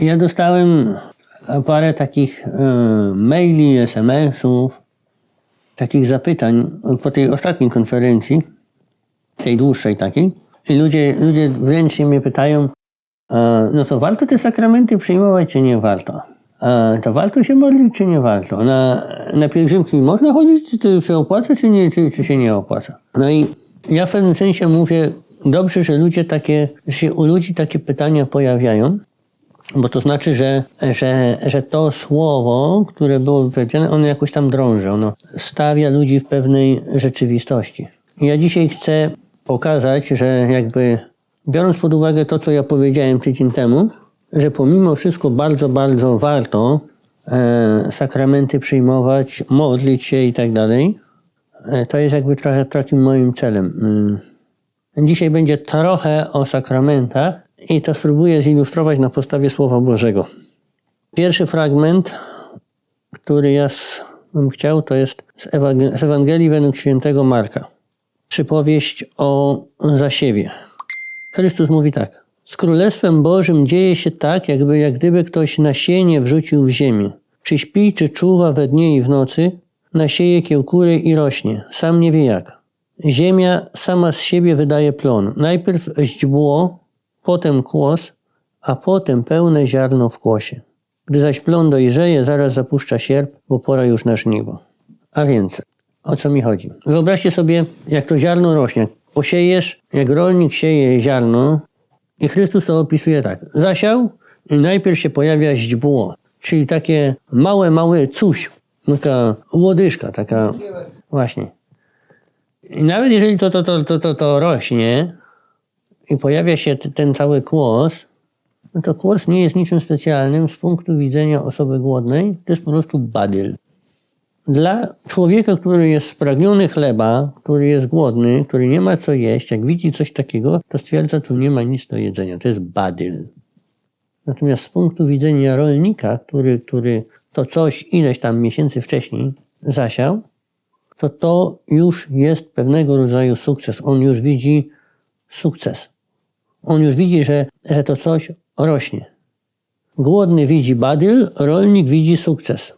Ja dostałem parę takich e, maili, SMS-ów, takich zapytań po tej ostatniej konferencji, tej dłuższej takiej. I ludzie, ludzie wręcz mnie pytają, e, no to warto te sakramenty przyjmować, czy nie warto? E, to warto się modlić, czy nie warto? Na, na pielgrzymki można chodzić, czy to się opłaca, czy, nie, czy, czy się nie opłaca? No i ja w pewnym sensie mówię, dobrze, że ludzie takie, że się u ludzi takie pytania pojawiają, bo to znaczy, że, że, że to słowo, które było wypowiedziane, ono jakoś tam drąży, ono stawia ludzi w pewnej rzeczywistości. Ja dzisiaj chcę pokazać, że jakby biorąc pod uwagę to, co ja powiedziałem tydzień temu, że pomimo wszystko bardzo, bardzo warto e, sakramenty przyjmować, modlić się i tak dalej, e, to jest jakby trochę takim moim celem. Mm. Dzisiaj będzie trochę o sakramentach i to spróbuję zilustrować na podstawie Słowa Bożego. Pierwszy fragment, który ja bym chciał, to jest z Ewangelii, według świętego Marka. Przypowieść o zasiewie. Chrystus mówi tak. Z Królestwem Bożym dzieje się tak, jakby jak gdyby ktoś nasienie wrzucił w ziemię. Czy śpi, czy czuwa we dnie i w nocy, nasieje kiełkury i rośnie. Sam nie wie jak. Ziemia sama z siebie wydaje plon. Najpierw źdźbło, potem kłos, a potem pełne ziarno w kłosie. Gdy zaś plon dojrzeje, zaraz zapuszcza sierp, bo pora już na żniwo. A więc, o co mi chodzi? Wyobraźcie sobie, jak to ziarno rośnie. Posiejesz, jak rolnik sieje ziarno, i Chrystus to opisuje tak. Zasiał i najpierw się pojawia źdźbło, czyli takie małe, małe coś, taka łodyżka, taka właśnie. I nawet jeżeli to, to, to, to, to, to rośnie i pojawia się ten cały kłos, no to kłos nie jest niczym specjalnym z punktu widzenia osoby głodnej, to jest po prostu badyl. Dla człowieka, który jest spragniony chleba, który jest głodny, który nie ma co jeść, jak widzi coś takiego, to stwierdza, tu nie ma nic do jedzenia. To jest badyl. Natomiast z punktu widzenia rolnika, który, który to coś ileś tam miesięcy wcześniej zasiał, to to już jest pewnego rodzaju sukces. On już widzi sukces. On już widzi, że, że to coś rośnie. Głodny widzi badyl, rolnik widzi sukces.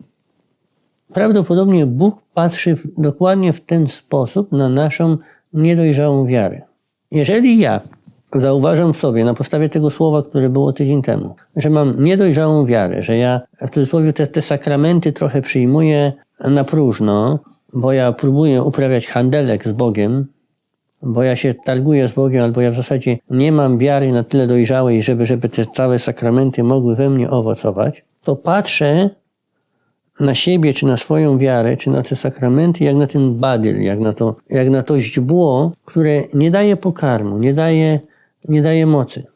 Prawdopodobnie Bóg patrzy w, dokładnie w ten sposób na naszą niedojrzałą wiarę. Jeżeli ja zauważam sobie na podstawie tego słowa, które było tydzień temu, że mam niedojrzałą wiarę, że ja w cudzysłowie te, te sakramenty trochę przyjmuję na próżno, bo ja próbuję uprawiać handelek z Bogiem, bo ja się targuję z Bogiem, albo ja w zasadzie nie mam wiary na tyle dojrzałej, żeby, żeby te całe sakramenty mogły we mnie owocować, to patrzę na siebie, czy na swoją wiarę, czy na te sakramenty, jak na ten badyl, jak na to, jak na to źdźbło, które nie daje pokarmu, nie daje, nie daje mocy.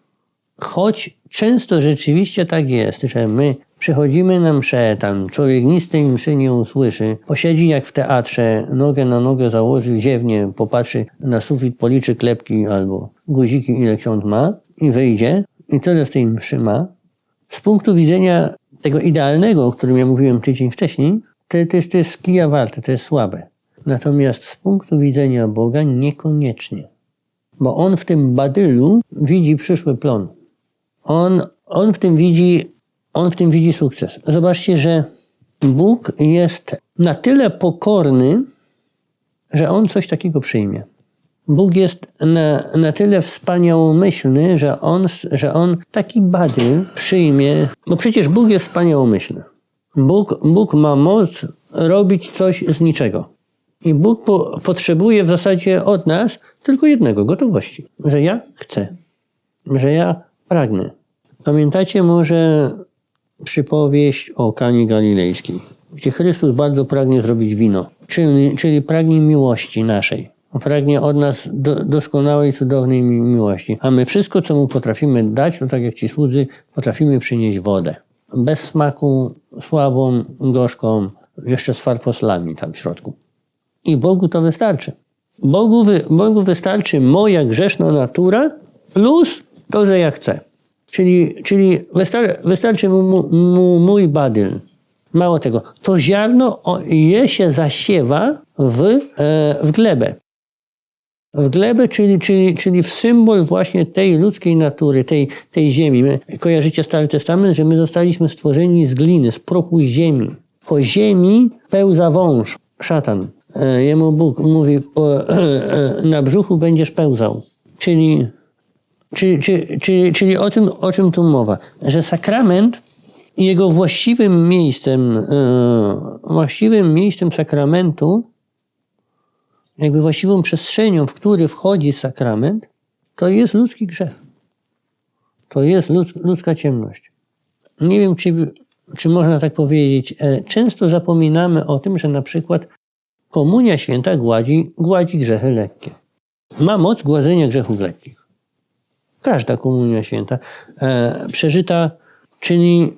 Choć często rzeczywiście tak jest, że my przychodzimy na mszę, tam człowiek nic tej mszy nie usłyszy, posiedzi jak w teatrze, nogę na nogę założy, ziewnie, popatrzy na sufit, policzy klepki albo guziki, ile ksiądz ma i wyjdzie i tyle w tej mszy ma. Z punktu widzenia tego idealnego, o którym ja mówiłem tydzień wcześniej, to, to, jest, to jest kija warte, to jest słabe. Natomiast z punktu widzenia Boga niekoniecznie. Bo On w tym badylu widzi przyszły plon. On, on, w tym widzi, on w tym widzi sukces. Zobaczcie, że Bóg jest na tyle pokorny, że On coś takiego przyjmie. Bóg jest na, na tyle wspaniałomyślny, że on, że on taki badyl przyjmie, bo przecież Bóg jest wspaniałomyślny. Bóg, Bóg ma moc robić coś z niczego. I Bóg po, potrzebuje w zasadzie od nas tylko jednego gotowości, że ja chcę, że ja pragnę. Pamiętacie może przypowieść o Kani Galilejskiej, gdzie Chrystus bardzo pragnie zrobić wino, czyli, czyli pragnie miłości naszej pragnie od nas do, doskonałej, cudownej miłości. A my wszystko, co mu potrafimy dać, to tak jak ci słudzy, potrafimy przynieść wodę. Bez smaku, słabą, gorzką, jeszcze z farfoslami tam w środku. I Bogu to wystarczy. Bogu, wy, Bogu wystarczy moja grzeszna natura plus to, że ja chcę. Czyli, czyli wystar, wystarczy mu, mu mój badyl. Mało tego, to ziarno je się zasiewa w, e, w glebę. w glebę, czyli, czyli, czyli w symbol właśnie tej ludzkiej natury, tej, tej ziemi. My, kojarzycie Stary Testament, że my zostaliśmy stworzeni z gliny, z prochu ziemi. Po ziemi pełza wąż, szatan. E, Jemu Bóg mówi, po, e, na brzuchu będziesz pełzał. Czyli, czyli, czyli, czyli, o, tym, o czym tu mowa? Że sakrament jego właściwym miejscem, e, właściwym miejscem sakramentu jakby właściwą przestrzenią, w który wchodzi sakrament, to jest ludzki grzech. To jest ludz, ludzka ciemność. Nie wiem, czy, czy można tak powiedzieć. E, Często zapominamy o tym, że na przykład komunia święta gładzi, gładzi grzechy lekkie. Ma moc gładzenia grzechów lekkich. Każda komunia święta e, przeżyta, czyli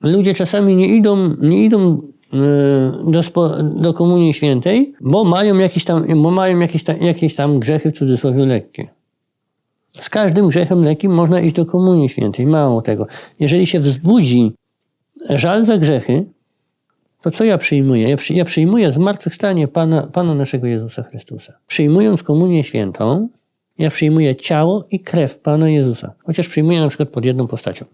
ludzie czasami nie idą, nie idą e, do, spo, do komunii świętej, bo mają jakieś tam, bo mają jakieś tam, jakieś tam grzechy w cudzysłowie lekkie. Z każdym grzechem lekkim można iść do komunii świętej. Mało tego. Jeżeli się wzbudzi żal za grzechy, to co ja przyjmuję? Ja, przy, ja przyjmuję zmartwychwstanie Pana, Pana naszego Jezusa Chrystusa. Przyjmując komunię świętą, ja przyjmuję ciało i krew Pana Jezusa. Chociaż przyjmuję na przykład pod jedną postacią.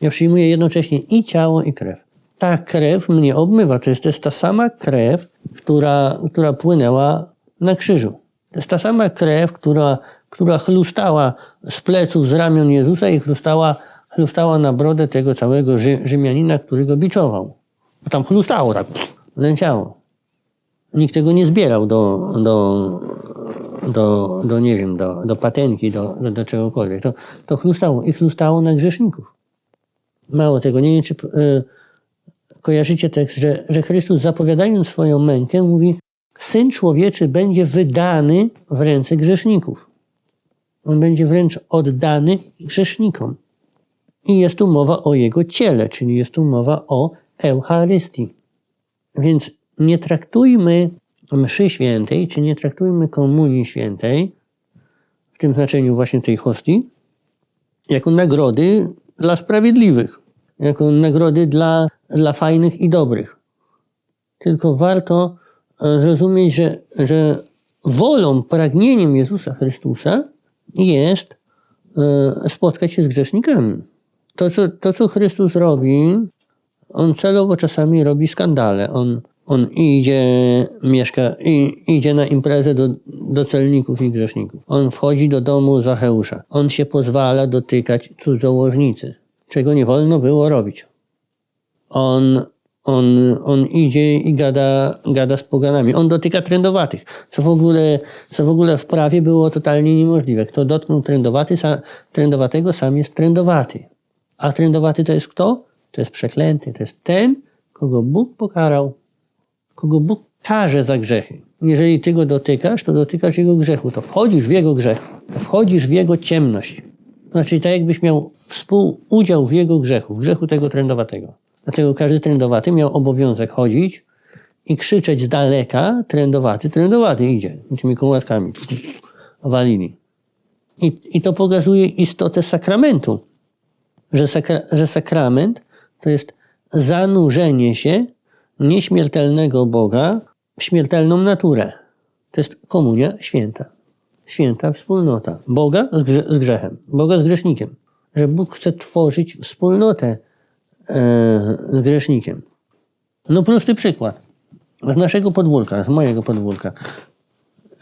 Ja przyjmuję jednocześnie i ciało, i krew. Ta krew mnie obmywa. To jest, to jest ta sama krew, która, która płynęła na krzyżu. To jest ta sama krew, która, która chlustała z pleców, z ramion Jezusa i chlustała, chlustała na brodę tego całego Rzy, Rzymianina, który go biczował. Bo tam chlustało tak, lęciało. Nikt tego nie zbierał do, do, do, do nie wiem, do, do patenki, do, do, do czegokolwiek. To, to chlustało i chlustało na grzeszników. Mało tego, nie wiem, czy y, kojarzycie tekst, że, że Chrystus zapowiadając swoją mękę mówi Syn człowieczy będzie wydany w ręce grzeszników. On będzie wręcz oddany grzesznikom. I jest tu mowa o Jego ciele, czyli jest tu mowa o Eucharystii. Więc nie traktujmy mszy świętej, czy nie traktujmy komunii świętej, w tym znaczeniu właśnie tej hostii, jako nagrody dla sprawiedliwych, jako nagrody dla, dla fajnych i dobrych. Tylko warto e, zrozumieć, że, że wolą, pragnieniem Jezusa Chrystusa jest e, spotkać się z grzesznikami. To co, to, co Chrystus robi, on celowo czasami robi skandale. On, on idzie, mieszka, i, idzie na imprezę do, do celników i grzeszników. On wchodzi do domu Zacheusza. On się pozwala dotykać cudzołożnicy, czego nie wolno było robić. On, on, on idzie i gada, gada z poganami. On dotyka trędowatych, co w, ogóle, co w ogóle w prawie było totalnie niemożliwe. Kto dotknął trędowaty, sa, trędowatego, sam jest trędowaty. A trędowaty to jest kto? To jest przeklęty. To jest ten, kogo Bóg pokarał, kogo Bóg karze za grzechy. Jeżeli ty go dotykasz, to dotykasz jego grzechu. To wchodzisz w jego grzech. To wchodzisz w jego ciemność. Znaczy tak jakbyś miał współudział w jego grzechu, w grzechu tego trędowatego. Dlatego każdy trędowaty miał obowiązek chodzić i krzyczeć z daleka trędowaty, trędowaty idzie. Tymi kołatkami walili. I, I to pokazuje istotę sakramentu. Że, sakra, że sakrament to jest zanurzenie się nieśmiertelnego Boga w śmiertelną naturę. To jest komunia święta. Święta wspólnota. Boga z, grze, z grzechem, Boga z grzesznikiem. Że Bóg chce tworzyć wspólnotę e, z grzesznikiem. No prosty przykład. Z naszego podwórka, z mojego podwórka.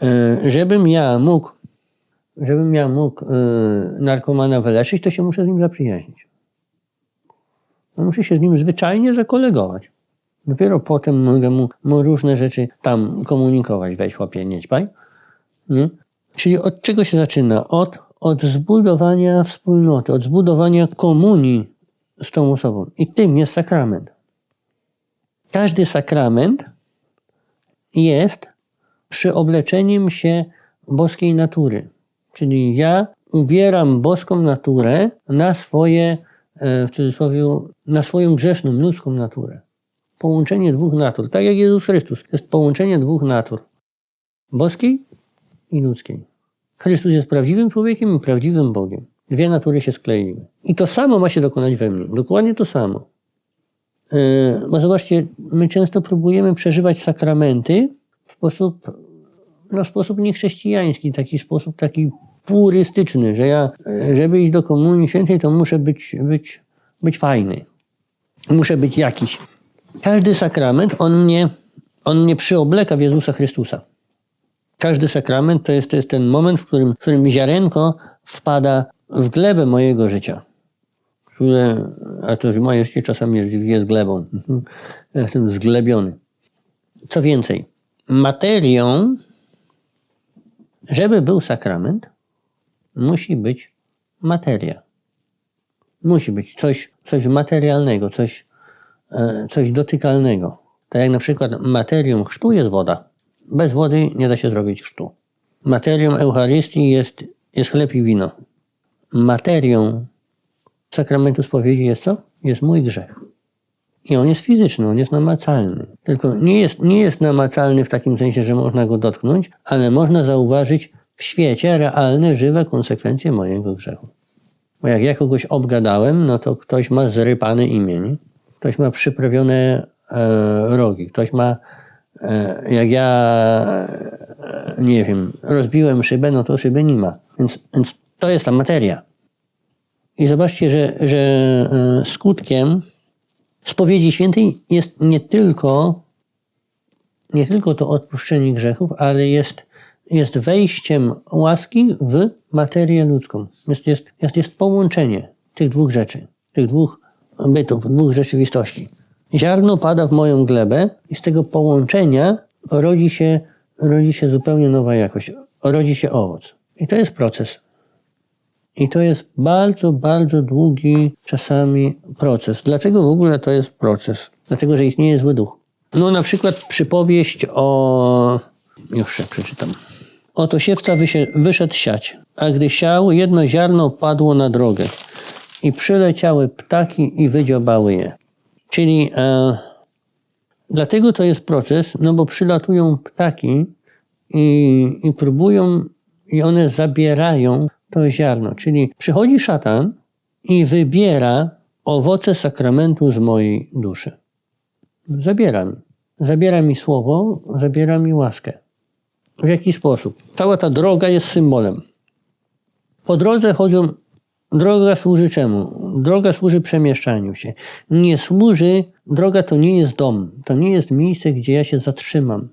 E, żebym ja mógł, żebym ja mógł e, narkomana wyleczyć, to się muszę z nim zaprzyjaźnić. No muszę się z nim zwyczajnie zakolegować. Dopiero potem mogę mu, mu różne rzeczy tam komunikować. Weź chłopie, nie ćpaj. Nie? Czyli od czego się zaczyna? Od, od zbudowania wspólnoty, od zbudowania komunii z tą osobą. I tym jest sakrament. Każdy sakrament jest przyobleczeniem się boskiej natury. Czyli ja ubieram boską naturę na swoje, w cudzysłowie, na swoją grzeszną, ludzką naturę. Połączenie dwóch natur. Tak jak Jezus Chrystus. Jest połączenie dwóch natur. Boskiej i ludzkiej. Chrystus jest prawdziwym człowiekiem i prawdziwym Bogiem. Dwie natury się skleiły. I to samo ma się dokonać we mnie. Dokładnie to samo. Yy, bo zobaczcie, my często próbujemy przeżywać sakramenty w sposób no, sposób niechrześcijański, taki sposób taki purystyczny, że ja, e, żeby iść do Komunii Świętej, to muszę być, być, być fajny. Muszę być jakiś. Każdy sakrament, on mnie, on mnie przyobleka w Jezusa Chrystusa. Każdy sakrament to jest, to jest ten moment, w którym, w którym ziarenko wpada w glebę mojego życia. Które, a to już moje życie czasami jest, glebą. Mhm. Ja jestem zglebiony. Co więcej, materią, żeby był sakrament, musi być materia. Musi być coś, coś materialnego, coś, coś dotykalnego. Tak jak na przykład materią chrztu jest woda. Bez wody nie da się zrobić chrztu. Materią Eucharystii jest, jest chleb i wino. Materią sakramentu spowiedzi jest co? Jest mój grzech. I on jest fizyczny, on jest namacalny. Tylko nie jest, nie jest namacalny w takim sensie, że można go dotknąć, ale można zauważyć w świecie realne, żywe konsekwencje mojego grzechu. Bo jak ja kogoś obgadałem, no to ktoś ma zrypane imię, nie? Ktoś ma przyprawione e, rogi, ktoś ma, e, jak ja, e, nie wiem, rozbiłem szybę, no to szyby nie ma. Więc, więc to jest ta materia. I zobaczcie, że, że skutkiem spowiedzi świętej jest nie tylko, nie tylko to odpuszczenie grzechów, ale jest, jest wejściem łaski w materię ludzką. Jest, jest, jest, jest połączenie tych dwóch rzeczy, tych dwóch bytów, dwóch rzeczywistości. Ziarno pada w moją glebę i z tego połączenia rodzi się, rodzi się zupełnie nowa jakość, rodzi się owoc. I to jest proces. I to jest bardzo, bardzo długi czasami proces. Dlaczego w ogóle to jest proces? Dlatego, że istnieje zły duch. No na przykład przypowieść o... Już się przeczytam. Oto siewca wyszedł siać, a gdy siał, jedno ziarno padło na drogę i przyleciały ptaki i wydziobały je. Czyli e, dlatego to jest proces, no bo przylatują ptaki i, i próbują, i one zabierają to ziarno. Czyli przychodzi szatan i wybiera owoce sakramentu z mojej duszy. Zabiera mi. Zabiera mi słowo, zabiera mi łaskę. W jaki sposób? Cała ta droga jest symbolem. Po drodze chodzą. Droga służy czemu? Droga służy przemieszczaniu się. Nie służy, droga to nie jest dom, to nie jest miejsce, gdzie ja się zatrzymam.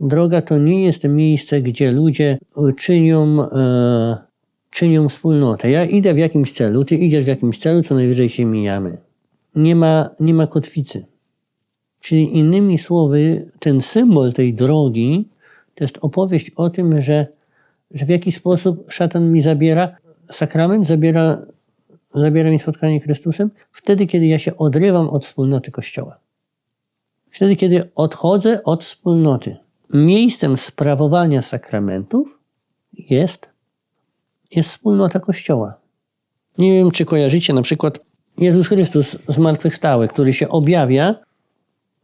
Droga to nie jest miejsce, gdzie ludzie czynią, e, czynią wspólnotę. Ja idę w jakimś celu, ty idziesz w jakimś celu, co najwyżej się mijamy. Nie ma, nie ma kotwicy. Czyli innymi słowy, ten symbol tej drogi to jest opowieść o tym, że, że w jaki sposób szatan mi zabiera sakrament, zabiera, zabiera mi spotkanie z Chrystusem, wtedy, kiedy ja się odrywam od wspólnoty Kościoła. Wtedy, kiedy odchodzę od wspólnoty. Miejscem sprawowania sakramentów jest, jest wspólnota Kościoła. Nie wiem, czy kojarzycie na przykład Jezus Chrystus zmartwychwstały, który się objawia,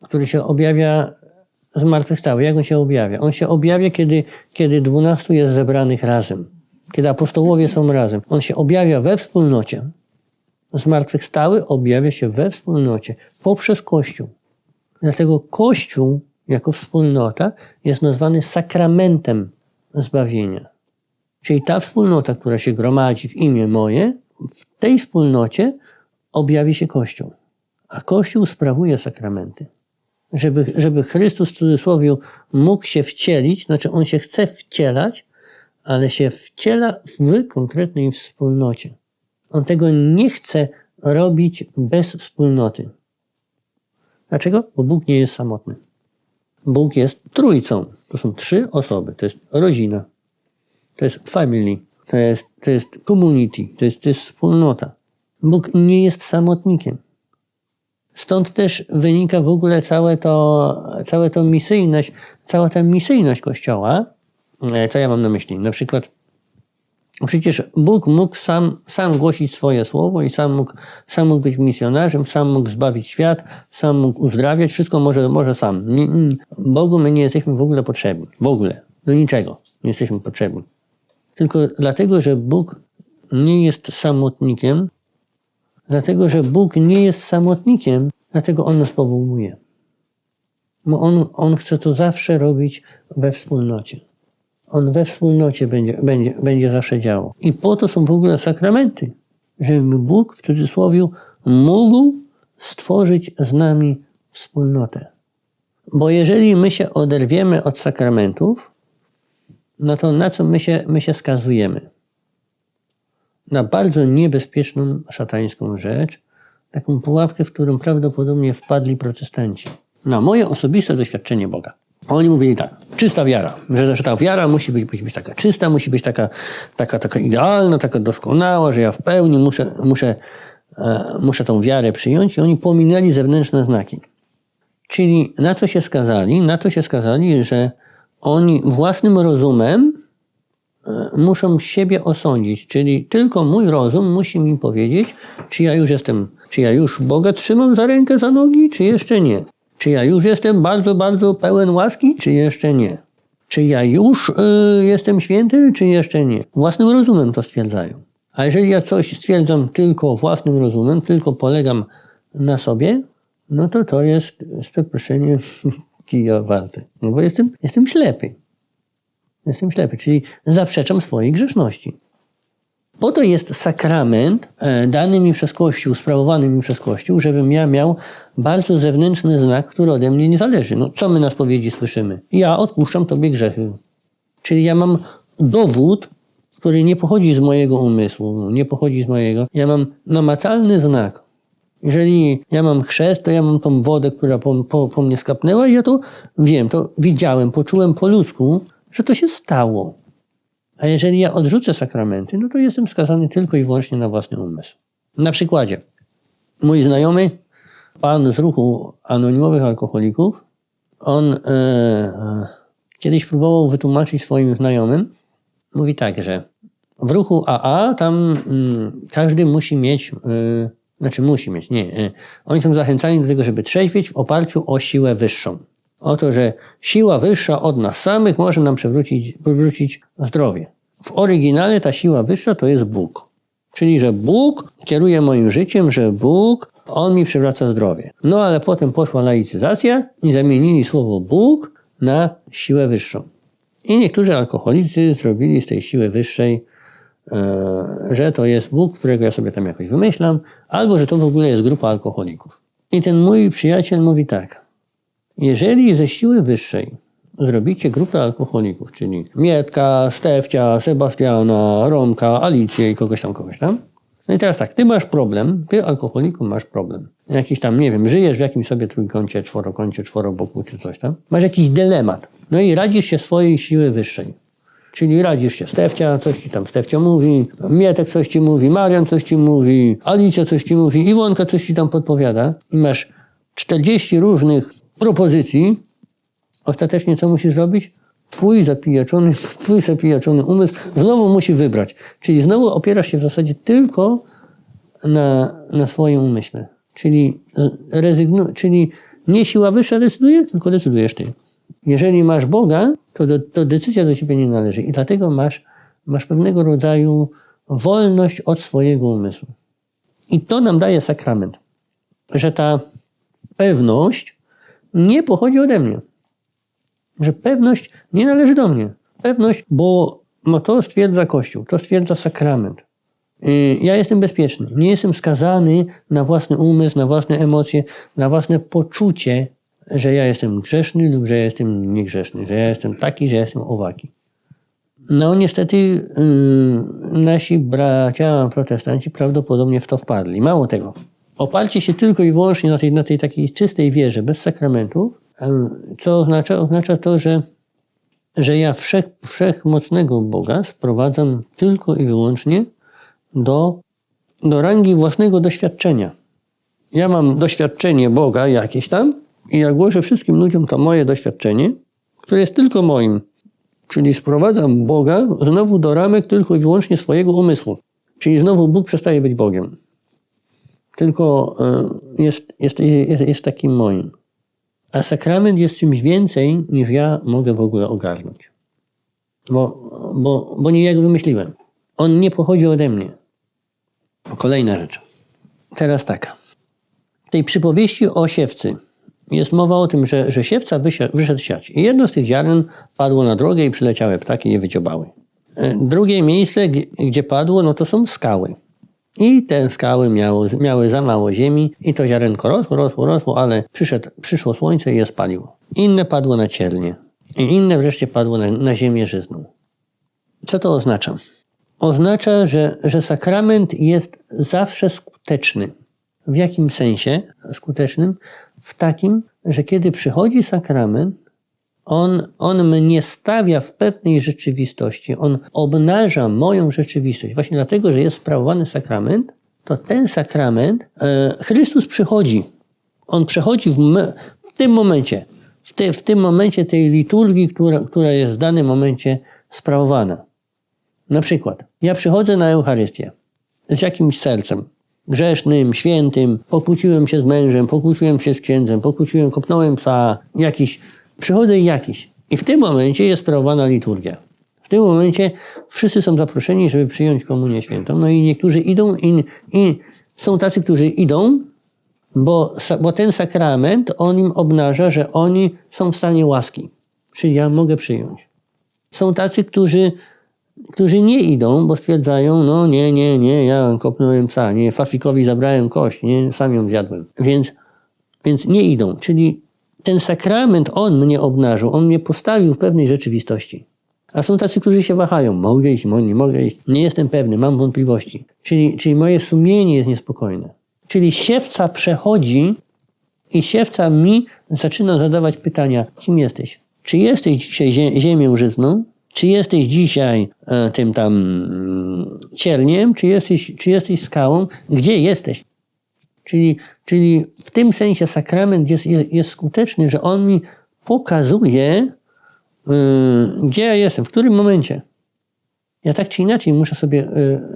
który się objawia zmartwychwstały. Jak on się objawia? On się objawia, kiedy, kiedy dwunastu jest zebranych razem. Kiedy apostołowie są razem. On się objawia we wspólnocie. Zmartwychwstały objawia się we wspólnocie poprzez Kościół. Dlatego Kościół jako wspólnota jest nazwany sakramentem zbawienia. Czyli ta wspólnota, która się gromadzi w imię moje, w tej wspólnocie objawi się Kościół. A Kościół sprawuje sakramenty żeby, żeby Chrystus w cudzysłowie mógł się wcielić, znaczy on się chce wcielać, ale się wciela w konkretnej wspólnocie. On tego nie chce robić bez wspólnoty. Dlaczego? Bo Bóg nie jest samotny. Bóg jest trójcą. To są trzy osoby. To jest rodzina. To jest family. To jest, to jest community. To jest, to jest wspólnota. Bóg nie jest samotnikiem. Stąd też wynika w ogóle całe to, całe to misyjność, cała ta misyjność Kościoła. E, Co ja mam na myśli? Na przykład przecież Bóg mógł sam, sam głosić swoje słowo i sam mógł, sam mógł być misjonarzem, sam mógł zbawić świat, sam mógł uzdrawiać, wszystko może, może sam. Nie, Bogu my nie jesteśmy w ogóle potrzebni. W ogóle. Do niczego nie jesteśmy potrzebni. Tylko dlatego, że Bóg nie jest samotnikiem, Dlatego, że Bóg nie jest samotnikiem, dlatego On nas powołuje. Bo On, on chce to zawsze robić we wspólnocie. On we wspólnocie będzie, będzie, będzie zawsze działał. I po to są w ogóle sakramenty, żeby Bóg w cudzysłowie mógł stworzyć z nami wspólnotę. Bo jeżeli my się oderwiemy od sakramentów, no to na co my się, my się skazujemy? Na bardzo niebezpieczną, szatańską rzecz, taką pułapkę, w którą prawdopodobnie wpadli protestanci. Na moje osobiste doświadczenie Boga. Oni mówili tak, czysta wiara, że, że ta wiara musi być, być taka czysta, musi być taka, taka, taka idealna, taka doskonała, że ja w pełni muszę, muszę, e, muszę tą wiarę przyjąć i oni pominęli zewnętrzne znaki. Czyli na co się skazali? Na to się skazali, że oni własnym rozumem e, muszą siebie osądzić, czyli tylko mój rozum musi mi powiedzieć, czy ja już jestem, czy ja już Boga trzymam za rękę, za nogi, czy jeszcze nie. Czy ja już jestem bardzo, bardzo pełen łaski, czy jeszcze nie? Czy ja już y, jestem święty, czy jeszcze nie? Własnym rozumem to stwierdzają. A jeżeli ja coś stwierdzam tylko własnym rozumem, tylko polegam na sobie, no to to jest z przeproszeniem kija warte. No bo jestem, jestem ślepy. Jestem ślepy, czyli zaprzeczam swojej grzeszności. Po to jest sakrament e, dany mi przez Kościół, sprawowany mi przez Kościół, żebym ja miał bardzo zewnętrzny znak, który ode mnie nie zależy. No, co my na spowiedzi słyszymy? Ja odpuszczam Tobie grzechy. Czyli ja mam dowód, który nie pochodzi z mojego umysłu, nie pochodzi z mojego. Ja mam namacalny znak. Jeżeli ja mam chrzest, to ja mam tą wodę, która po, po, po mnie skapnęła i ja to wiem, to widziałem, poczułem po ludzku, że to się stało. A jeżeli ja odrzucę sakramenty, no to jestem skazany tylko i wyłącznie na własny umysł. Na przykładzie, mój znajomy, pan z ruchu anonimowych alkoholików, on e, e, kiedyś próbował wytłumaczyć swoim znajomym, mówi tak, że w ruchu AA tam mm, każdy musi mieć, e, znaczy musi mieć, nie, e, oni są zachęcani do tego, żeby trzeźwieć w oparciu o siłę wyższą. O to, że siła wyższa od nas samych może nam przywrócić, przywrócić zdrowie. W oryginale ta siła wyższa to jest Bóg. Czyli, że Bóg kieruje moim życiem, że Bóg, On mi przywraca zdrowie. No ale potem poszła laicyzacja i zamienili słowo Bóg na siłę wyższą. I niektórzy alkoholicy zrobili z tej siły wyższej, e, że to jest Bóg, którego ja sobie tam jakoś wymyślam, albo że to w ogóle jest grupa alkoholików. I ten mój przyjaciel mówi tak. Jeżeli ze siły wyższej zrobicie grupę alkoholików, czyli Mietka, Stefcia, Sebastiana, Romka, Alicję i kogoś tam, kogoś tam. No i teraz tak, ty masz problem, ty alkoholiku masz problem. Jakiś tam, nie wiem, żyjesz w jakimś sobie trójkącie, czworokącie, czworoboku czy coś tam. Masz jakiś dylemat. No i radzisz się swojej siły wyższej. Czyli radzisz się Stefcia, coś ci tam Stefcia mówi, Mietek coś ci mówi, Marian coś ci mówi, Alicja coś ci mówi, Iwonka coś ci tam podpowiada. I masz 40 różnych propozycji, ostatecznie co musisz robić? Twój zapijaczony, twój zapijaczony umysł znowu musi wybrać. Czyli znowu opierasz się w zasadzie tylko na, na swoim umyśle. Czyli, rezygnu, czyli nie siła wyższa decyduje, tylko decydujesz ty. Jeżeli masz Boga, to, do, to decyzja do ciebie nie należy i dlatego masz, masz pewnego rodzaju wolność od swojego umysłu. I to nam daje sakrament, że ta pewność nie pochodzi ode mnie. Że pewność nie należy do mnie. Pewność, bo no to stwierdza Kościół, to stwierdza sakrament. Y, ja jestem bezpieczny. Nie jestem skazany na własny umysł, na własne emocje, na własne poczucie, że ja jestem grzeszny lub że ja jestem niegrzeszny, że ja jestem taki, że ja jestem owaki. No niestety yy, nasi bracia protestanci prawdopodobnie w to wpadli. Mało tego. Oparcie się tylko i wyłącznie na tej, na tej takiej czystej wierze, bez sakramentów, co oznacza? Oznacza to, że, że ja wszech, wszechmocnego Boga sprowadzam tylko i wyłącznie do, do rangi własnego doświadczenia. Ja mam doświadczenie Boga jakieś tam i ja głoszę wszystkim ludziom to moje doświadczenie, które jest tylko moim. Czyli sprowadzam Boga znowu do ramek tylko i wyłącznie swojego umysłu. Czyli znowu Bóg przestaje być Bogiem. Tylko e, jest, jest, jest, jest takim moim. A sakrament jest czymś więcej, niż ja mogę w ogóle ogarnąć. Bo, bo, bo nie ja go wymyśliłem. On nie pochodzi ode mnie. Kolejna rzecz. Teraz tak. W tej przypowieści o siewcy jest mowa o tym, że, że siewca wyszedł siać. I jedno z tych ziaren padło na drogę i przyleciały ptaki i je wyciobały. E, Drugie miejsce, gdzie padło, no to są skały. I te skały miały, miały za mało ziemi i to ziarenko rosło, rosło, rosło, ale przyszedł, przyszło słońce i je spaliło. Inne padło na ciernie. I inne wreszcie padło na, na ziemię żyzną. Co to oznacza? Oznacza, że, że sakrament jest zawsze skuteczny. W jakim sensie skutecznym? W takim, że kiedy przychodzi sakrament, on, on mnie stawia w pewnej rzeczywistości, on obnaża moją rzeczywistość. Właśnie dlatego, że jest sprawowany sakrament, to ten sakrament, e, Chrystus przychodzi. On przechodzi w, w tym momencie, w, te, w tym momencie tej liturgii, która, która jest w danym momencie sprawowana. Na przykład, ja przychodzę na Eucharystię z jakimś sercem, grzesznym, świętym, pokłóciłem się z mężem, pokłóciłem się z księdzem, pokłóciłem, kopnąłem psa, jakiś, przychodzę jakiś. I w tym momencie jest sprawowana liturgia. W tym momencie wszyscy są zaproszeni, żeby przyjąć komunię świętą. No i niektórzy idą i, i są tacy, którzy idą, bo, bo ten sakrament, on im obnaża, że oni są w stanie łaski. Czyli ja mogę przyjąć. Są tacy, którzy, którzy nie idą, bo stwierdzają, no nie, nie, nie, ja kopnąłem psa, nie, Fafikowi zabrałem kość, nie, sam ją zjadłem. Więc, więc nie idą. Czyli ten sakrament, on mnie obnażył, on mnie postawił w pewnej rzeczywistości. A są tacy, którzy się wahają. Mogę iść, mo- nie mogę iść. Nie jestem pewny, mam wątpliwości. Czyli, czyli moje sumienie jest niespokojne. Czyli siewca przechodzi i siewca mi zaczyna zadawać pytania, kim jesteś? Czy jesteś dzisiaj zie- ziemią żyzną? Czy jesteś dzisiaj e, tym tam mm, cierniem? Czy jesteś, czy jesteś skałą? Gdzie jesteś? Czyli, czyli w tym sensie sakrament jest, jest, skuteczny, że on mi pokazuje, yy, gdzie ja jestem, w którym momencie. Ja tak czy inaczej muszę sobie,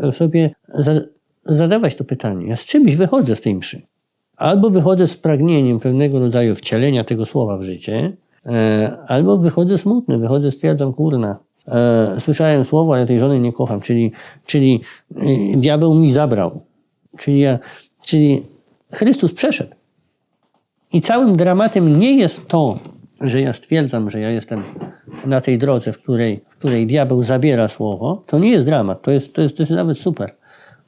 yy, sobie za, zadawać to pytanie. Ja z czymś wychodzę z tej mszy. Albo wychodzę z pragnieniem pewnego rodzaju wcielenia tego słowa w życie, e, albo wychodzę smutny, wychodzę, stwierdzam, kurna, e, słyszałem słowo, ale tej żony nie kocham, czyli, czyli y, diabeł mi zabrał. Czyli, ja, czyli Chrystus przeszedł. I całym dramatem nie jest to, że ja stwierdzam, że ja jestem na tej drodze, w której, w której diabeł zabiera słowo. To nie jest dramat, to jest, to jest, to jest nawet super.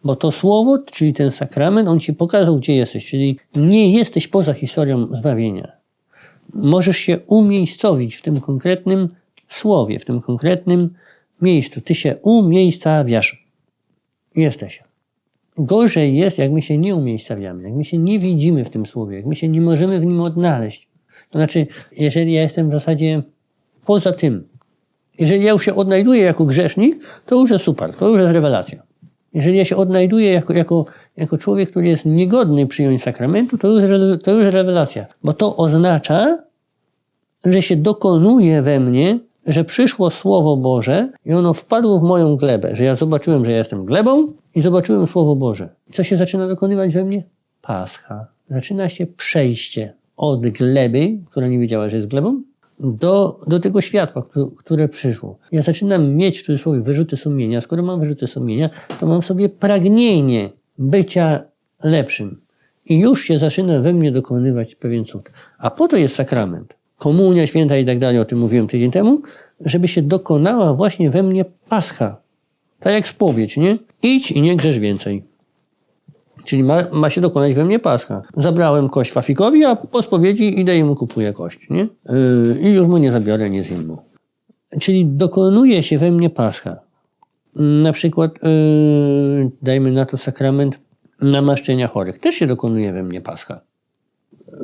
Bo to słowo, czyli ten sakrament, on ci pokazał, gdzie jesteś. Czyli nie jesteś poza historią zbawienia. Możesz się umiejscowić w tym konkretnym słowie, w tym konkretnym miejscu. Ty się umiejscawiasz. Jesteś. Gorzej jest, jak my się nie umiejscawiamy, jak my się nie widzimy w tym słowie, jak my się nie możemy w nim odnaleźć. To znaczy, jeżeli ja jestem w zasadzie poza tym, jeżeli ja już się odnajduję jako grzesznik, to już jest super, to już jest rewelacja. Jeżeli ja się odnajduję jako, jako, jako człowiek, który jest niegodny przyjąć sakramentu, to już, to już rewelacja. Bo to oznacza, że się dokonuje we mnie, że przyszło Słowo Boże i ono wpadło w moją glebę, że ja zobaczyłem, że ja jestem glebą i zobaczyłem Słowo Boże. I co się zaczyna dokonywać we mnie? Pascha. Zaczyna się przejście od gleby, która nie wiedziała, że jest glebą, do, do tego światła, któ- które przyszło. Ja zaczynam mieć w cudzysłowie wyrzuty sumienia. Skoro mam wyrzuty sumienia, to mam w sobie pragnienie bycia lepszym. I już się zaczyna we mnie dokonywać pewien cud. A po to jest sakrament. Komunia święta i tak dalej, o tym mówiłem tydzień temu, żeby się dokonała właśnie we mnie pascha. Tak jak spowiedź, nie? Idź i nie grzesz więcej. Czyli ma, ma się dokonać we mnie pascha. Zabrałem kość Fafikowi, a po spowiedzi idę i mu kupuję kość, nie? Yy, I już mu nie zabiorę, nie zjem mu. Czyli dokonuje się we mnie pascha. Na przykład, yy, dajmy na to sakrament namaszczenia chorych. Też się dokonuje we mnie pascha.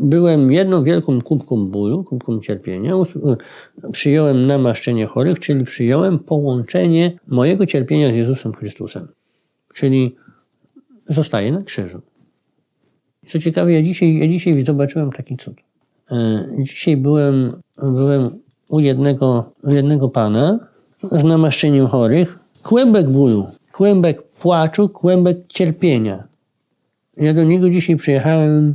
Byłem jedną wielką kubką bólu, kubką cierpienia. Przyjąłem namaszczenie chorych, czyli przyjąłem połączenie mojego cierpienia z Jezusem Chrystusem. Czyli zostaje na krzyżu. Co ciekawe, ja dzisiaj, ja dzisiaj zobaczyłem taki cud. E, Dzisiaj byłem, byłem u jednego, u jednego pana z namaszczeniem chorych. Kłębek bólu, kłębek płaczu, kłębek cierpienia. Ja do niego dzisiaj przyjechałem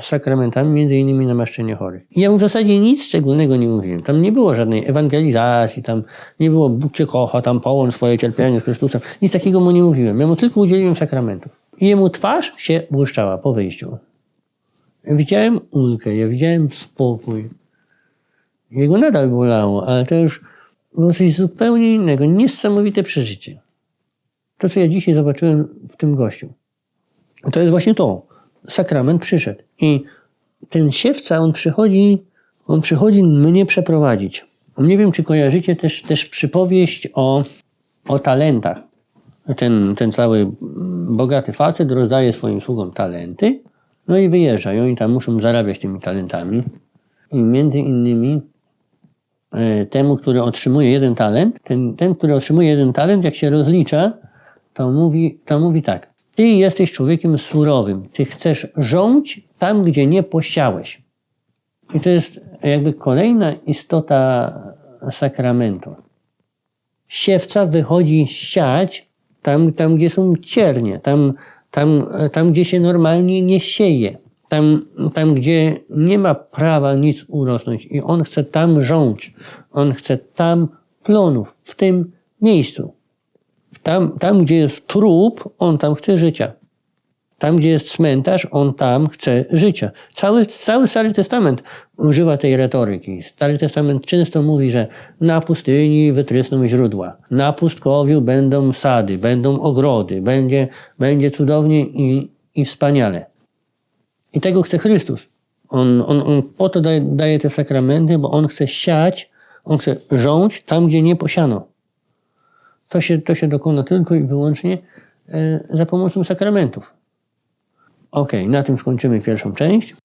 sakramentami, między innymi namaszczenie chorych. I ja w zasadzie nic szczególnego nie mówiłem. Tam nie było żadnej ewangelizacji, tam nie było Bóg cię kocha, tam połącz swoje cierpienie z Chrystusem. Nic takiego mu nie mówiłem. Ja mu tylko udzieliłem sakramentów. I jemu twarz się błyszczała po wyjściu. widziałem ulgę, ja widziałem spokój. Jego nadal bolało, ale to już było coś zupełnie innego, niesamowite przeżycie. To, co ja dzisiaj zobaczyłem w tym gościu. To jest właśnie to. Sakrament przyszedł. I ten siewca, on przychodzi, on przychodzi mnie przeprowadzić. Nie wiem, czy kojarzycie też, też przypowieść o, o talentach. Ten, ten cały bogaty facet rozdaje swoim sługom talenty, no i wyjeżdża. I tam muszą zarabiać tymi talentami. I między innymi e, temu, który otrzymuje jeden talent, ten, ten, który otrzymuje jeden talent, jak się rozlicza, to mówi, to mówi tak. Ty jesteś człowiekiem surowym. Ty chcesz rządź tam, gdzie nie posiałeś. I to jest jakby kolejna istota sakramentu. Siewca wychodzi siać tam, tam gdzie są ciernie, tam, tam, tam, gdzie się normalnie nie sieje, tam, tam, gdzie nie ma prawa nic urosnąć. I on chce tam rządź, on chce tam plonów, w tym miejscu. Tam, tam, gdzie jest trup, on tam chce życia. Tam, gdzie jest cmentarz, on tam chce życia. Cały, cały Stary Testament używa tej retoryki. Stary Testament często mówi, że na pustyni wytrysną źródła, na pustkowiu będą sady, będą ogrody, będzie, będzie cudownie i, i wspaniale. I tego chce Chrystus. On, on, on po to daje, daje te sakramenty, bo on chce siać, on chce rządź tam, gdzie nie posiano. To się, to się dokona tylko i wyłącznie e, za pomocą sakramentów. Ok, na tym skończymy pierwszą część.